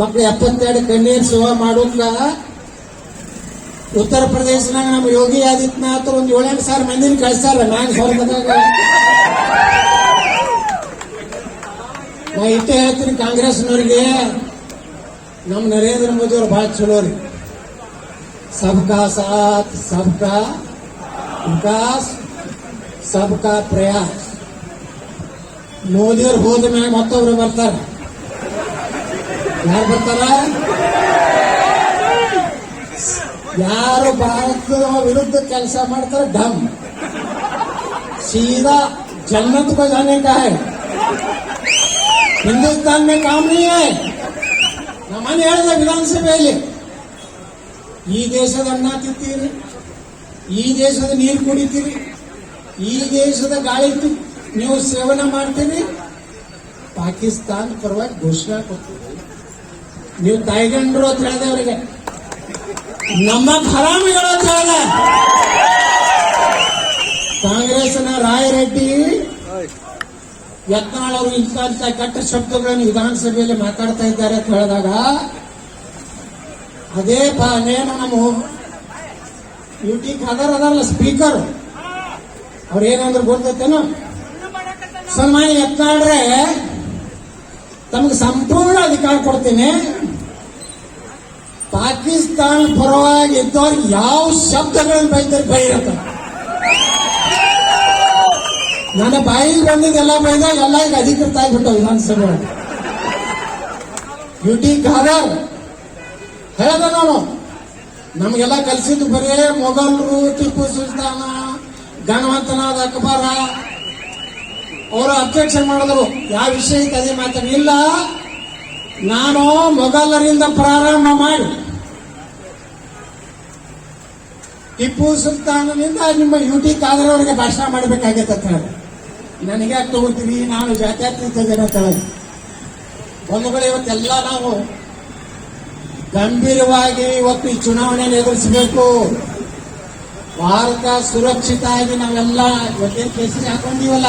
ಮಕ್ಳು ಎಪ್ಪತ್ತೆರಡು ಕಣ್ಣೀರ್ ಸೇವಾ ಮಾಡೋಕ ಉತ್ತರ ಪ್ರದೇಶನಾಗ ನಮ್ಮ ಯೋಗಿ ಆದಿತ್ಯನಾಥ್ ಒಂದ್ ಏಳೆಂಟು ಸಾವಿರ ಮಂದಿನ ಕಳಿಸ್ತಾರ ನಾನು ಸ್ವರ್ಗದಾಗ ನಾ ಇಷ್ಟೇ ಹೇಳ್ತೀನಿ ಕಾಂಗ್ರೆಸ್ನವ್ರಿಗೆ, ನಮ್ಮ ನರೇಂದ್ರ ಮೋದಿ ಅವ್ರು ಬಹಳ ಚಲೋ ರೀ. ಸಬ್ಕಾ ಸಾಥ್, ಸಬ್ಕಾ ವಿಕಾಸ್, ಸಬ್ಕಾ ಪ್ರಯಾಸ್. ಮೋದಿಯವ್ರು ಹೋದ ಮ್ಯಾಗ ಮತ್ತೊಬ್ರು ಬರ್ತಾರ. ಯಾರು ಬರ್ತಾರ ಯಾರು ಭಾರತದ ವಿರುದ್ಧ ಕೆಲಸ ಮಾಡ್ತಾರೆ ಡಮ್ सीधा जन्नत को जाने का है ಹಿಂದೂಸ್ತಾನ್ में काम नहीं है ನಮ್ಮನೆ ಹೇಳಿದ ವಿಧಾನಸಭೆಯಲ್ಲಿ ಈ ದೇಶದ ಅನ್ನ ತಿಂತೀರಿ ಈ ದೇಶದ ನೀರು ಕುಡಿತೀರಿ ಈ ದೇಶದ ಗಾಳಿ ತಿ- ನೀವು ಸೇವನೆ ಮಾಡ್ತೀರಿ ಪಾಕಿಸ್ತಾನ ಪರವಾಗಿ ಘೋಷಣೆ ಕೊಡ್ತೀರಿ ನೀವು ತಾಯಿಗಂಡ್ರು ಅಂತ ಹೇಳಿದೆ ಅವರಿಗೆ ನಮ್ಮ ಹರಾಮಿಗಳು ಅಂತ ಹೇಳಿದೆ ಕಾಂಗ್ರೆಸ್ನ ರಾಯರೆಡ್ಡಿ, ಯತ್ನಾಳ್ ಅವರು ಇಂಥ ಕೆಟ್ಟ ಶಬ್ದಗಳನ್ನು ವಿಧಾನಸಭೆಯಲ್ಲಿ ಮಾತಾಡ್ತಾ ಇದ್ದಾರೆ ಅಂತ ಹೇಳಿದಾಗ, ಅದೇ ನೇಮ ನಮ್ಮ ಯುಟಿ ಖಾದರ್ ಅದಲ್ಲ ಸ್ಪೀಕರ್. ಅವ್ರು ಏನಂದ್ರೆ ಗೊತ್ತೈತೇನು? ಸನ್ಮಾನ್ಯ ಯತ್ನಾಳ್ರೆ, ತಮಗೆ ಸಂಪೂರ್ಣ ಅಧಿಕಾರ ಕೊಡ್ತೀನಿ. ಪಾಕಿಸ್ತಾನ ಪರವಾಗಿ ಇದ್ದವ್ರಿಗೆ ಯಾವ ಶಬ್ದಗಳನ್ನು ಬೈತಾರೆ ಬೈರತ್ತ ನನ್ನ ಬಾಯಿಗೆ ಬಂದಿದ್ದೆಲ್ಲ ಬೈದ, ಎಲ್ಲ ಈಗ ಅಧಿಕೃತ ಆಗಿಬಿಟ್ಟ ವಿಧಾನಸಭೆ ಯು ಟಿ ಖಾದರ್, ಹೇಳದ ನಾನು. ನಮಗೆಲ್ಲ ಕಲಿಸಿದ್ದು ಬರೇ ಮೊಘಲರು, ಟಿಪ್ಪು ಸುಲ್ತಾನ ಗಣವಂತನಾದ ಅಕ್ಬರ. ಅವರು ಅಬ್ಜೆಕ್ಷನ್ ಮಾಡಿದ್ರು. ಯಾವ ವಿಷಯಕ್ಕೆ ಅದೇ ಮಾತಾಡಿಲ್ಲ ನಾನು ಮೊಘಲರಿಂದ ಪ್ರಾರಂಭ ಮಾಡಿ ಟಿಪ್ಪು ಸುಲ್ತಾನನಿಂದ ನಿಮ್ಮ ಯುಟಿ ಭಾಷಣ ಮಾಡಬೇಕಾಗೈತೆ ಅಂತ ಹೇಳಿ. ನನಗೆ ತಗೋತೀವಿ ನಾನು ಜಾತ್ಯತೀತ ಜನ ಅಂತ ಇವತ್ತು ಇವತ್ತೆಲ್ಲ ನಾವು ಗಂಭೀರವಾಗಿ ಇವತ್ತು ಈ ಚುನಾವಣೆಯನ್ನು ಎದುರಿಸಬೇಕು. ಭಾರತ ಸುರಕ್ಷಿತ ಆಗಿ ನಾವೆಲ್ಲ, ಇವತ್ತೇನು ಕೇಸರಿ ಹಾಕೊಂಡಿವಲ್ಲ?